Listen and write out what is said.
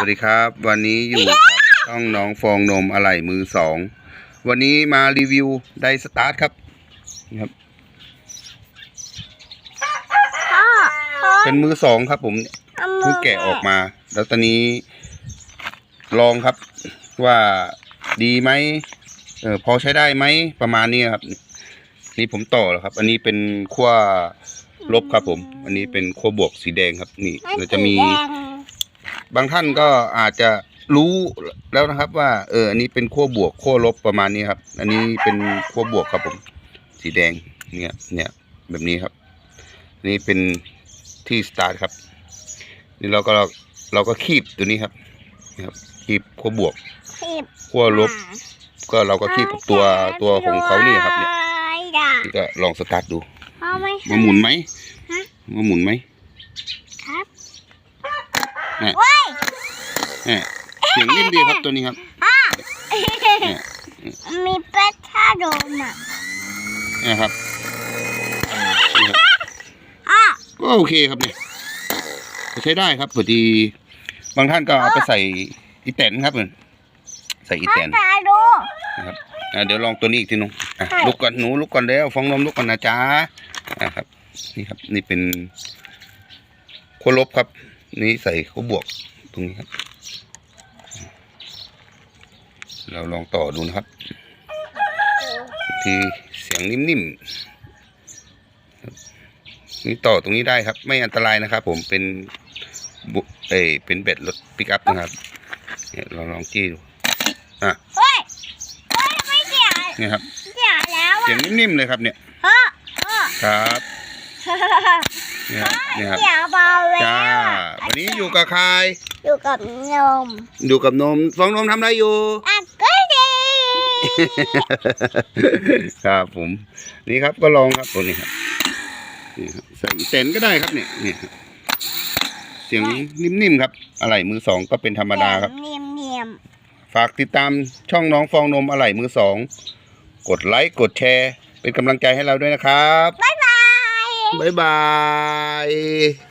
วัสดีครับ วันนี้อยู่กับช่องน้องฟองนมอะไหล่มือสอง วันนี้มารีวิวไดสตาร์ทครับนี่ครับ พ่อพ่อเป็นมือสองครับผมเอามืเพิ่งแกะออกมา แล้วตอนนี้ ลองครับ ว่าดีไหมเออพอใช้ได้ไหมประมาณนี้ครับ นี่ผมต่อแล้วครับ อันนี้เป็นขั้วลบครับผม อันนี้เป็นขั้วบวกสีแดงครับ นี่มันเราจะมีสีแดง บางท่านก็อาจจะรู้แล้วนะครับว่าเอออันนี้เป็นขั้วบวกขั้วลบประมาณนี้ครับ อันนี้เป็นขั้วบวกครับผม สีแดงเนี่ยเนี่ยแบบนี้ครับ นี่เป็นที่สตาร์ทครับ นี่เราก็เราเราก็คีบตัวนี้ครับนี่ครับคีบขั้วบวกสิบขั้วลบ ก็เราก็คีบกับตัวตัวของเขานี่ครับเนี่ยด่านี่ก็ลองสตาร์ทดูพ่อไม่มาหมุนไหมฮะมาหมุนไหมครับ เนี่ยเว้ยเนี่ยเสียงนิ่มดีครับตัวนี้ครับพ่อเนี่ยมีเป็ดท่าโดมอะเนี่ยครับนี่ครับพ่อก็โอเคครับเนี่ยก็ใช้ได้ครับพอดี บางท่านก็เอาไปใส่อีแตนครับเหมือนใส่อีพ่อแตน ตาดูนะครับอะเดี๋ยวลองตัวนี้อีกทีนึงอะใช่ลุกก่อนหนูลุกก่อนแล้วฟองนมลุกก่อนนะจ๊ะอะครับ นี่ครับ นี่เป็นขั้วลบครับ นี่ใส่ขั้วบวกตรงนี้ครับ เราลองต่อดูนะครับทีเสียงนิ่มๆครับนี่ต่อตรงนี้ได้ครับ ไม่อันตรายนะครับ ผมเป็นบุเอยเป็นเบ็ดรถปิกอัพนะครับเนี่ยลองลองจี้ดูอะเฮ้ยเฮ้ยไม่เสียเนี่ยครับเสียแล้วเสียอะงนิ่มๆเลยครับเนี่ยพ่อพ่อครับเนี่ยครับเนี่ยครับเสียเบาแล้วจ้าอะวันนี้อยู่กับใครอยู่กับนม อยู่กับนมฟองนมทำอะไรอยู่อะก็ดี ครับผม นี่ครับก็ลองครับตัวนี้ครับนี่ครับใส่เต็นก็ได้ครับเนี่ยเนี่ยครับเสียงนิ่มๆครับ อะไรมือสองก็เป็นธรรมดาครับ เนียมเนียมฝากติดตามช่องน้องฟองนมอะไหล่มือสอง กดไลค์กดแชร์ เป็นกำลังใจให้เราด้วยนะครับบ๊ายบาย บ๊ายบาย